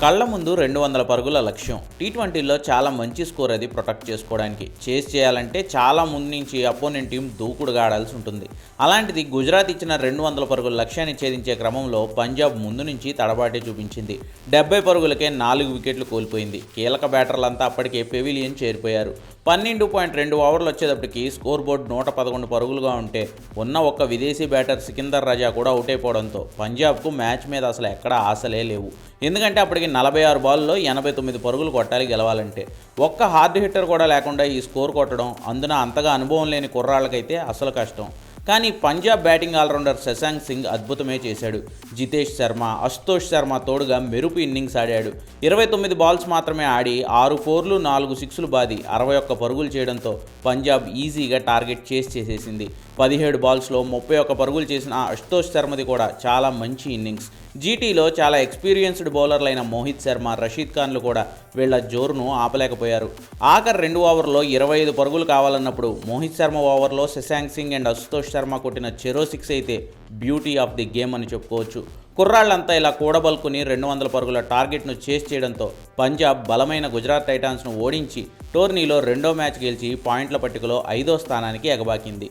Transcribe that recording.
కళ్ళ ముందు రెండు వందల పరుగుల లక్ష్యం. టీ ట్వంటీలో చాలా మంచి స్కోర్ అది ప్రొటెక్ట్ చేసుకోవడానికి. చేస్ చేయాలంటే చాలా ముందు నుంచి అపోనెంట్ టీం దూకుడుగా ఆడాల్సి ఉంటుంది. అలాంటిది గుజరాత్ ఇచ్చిన రెండు వందల పరుగుల లక్ష్యాన్ని ఛేదించే క్రమంలో పంజాబ్ ముందు నుంచి తడబాటే చూపించింది. డెబ్బై పరుగులకే నాలుగు వికెట్లు కోల్పోయింది. కీలక బ్యాటర్లంతా అప్పటికే పెవిలియన్ చేరిపోయారు. పన్నెండు పాయింట్ రెండు ఓవర్లు వచ్చేటప్పటికి స్కోర్ బోర్డు నూట పదకొండు పరుగులుగా ఉంటే ఉన్న ఒక్క విదేశీ బ్యాటర్ సికిందర్ రజా కూడా అవుట్ అయిపోవడంతో పంజాబ్కు మ్యాచ్ మీద అసలు ఎక్కడా ఆశలే లేవు. ఎందుకంటే అప్పటికి నలభై ఆరు బాల్లో ఎనభై తొమ్మిది పరుగులు కొట్టాలి గెలవాలంటే. ఒక్క హార్డ్ హిట్టర్ కూడా లేకుండా ఈ స్కోర్ కొట్టడం అందున అంతగా అనుభవం లేని కుర్రాళ్ళకైతే అసలు కష్టం. కానీ పంజాబ్ బ్యాటింగ్ ఆల్రౌండర్ శశాంక్ సింగ్ అద్భుతమే చేశాడు. జితేష్ శర్మ అశుతోష్ శర్మ తోడుగా మెరుపు ఇన్నింగ్స్ ఆడాడు. ఇరవై తొమ్మిది బాల్స్ మాత్రమే ఆడి ఆరు ఫోర్లు నాలుగు సిక్స్లు బాది అరవై ఒక్క పరుగులు చేయడంతో పంజాబ్ ఈజీగా టార్గెట్ చేసి చేసేసింది. పదిహేడు బాల్స్లో ముప్పై ఒక్క పరుగులు చేసిన అశుతోష్ శర్మది కూడా చాలా మంచి ఇన్నింగ్స్. జీటీలో చాలా ఎక్స్పీరియన్స్డ్ బౌలర్లైన మోహిత్ శర్మ రషీద్ ఖాన్లు కూడా వీళ్ళ జోరును ఆపలేకపోయారు. ఆఖరి రెండు ఓవర్లో ఇరవై ఐదు పరుగులు కావాలన్నప్పుడు మోహిత్ శర్మ ఓవర్లో శశాంక్ సింగ్ అండ్ అశుతోష్ శర్మ కొట్టిన చెరో సిక్స్ అయితే బ్యూటీ ఆఫ్ ది గేమ్ అని చెప్పుకోవచ్చు. కుర్రాళ్ళంతా ఇలా కూడబలుకుని రెండు వందల పరుగుల టార్గెట్ను చేస్ చేయడంతో పంజాబ్ బలమైన గుజరాత్ టైటాన్స్ను ఓడించి టోర్నీలో రెండో మ్యాచ్ గెలిచి పాయింట్ల పట్టికలో ఐదో స్థానానికి ఎగబాకింది.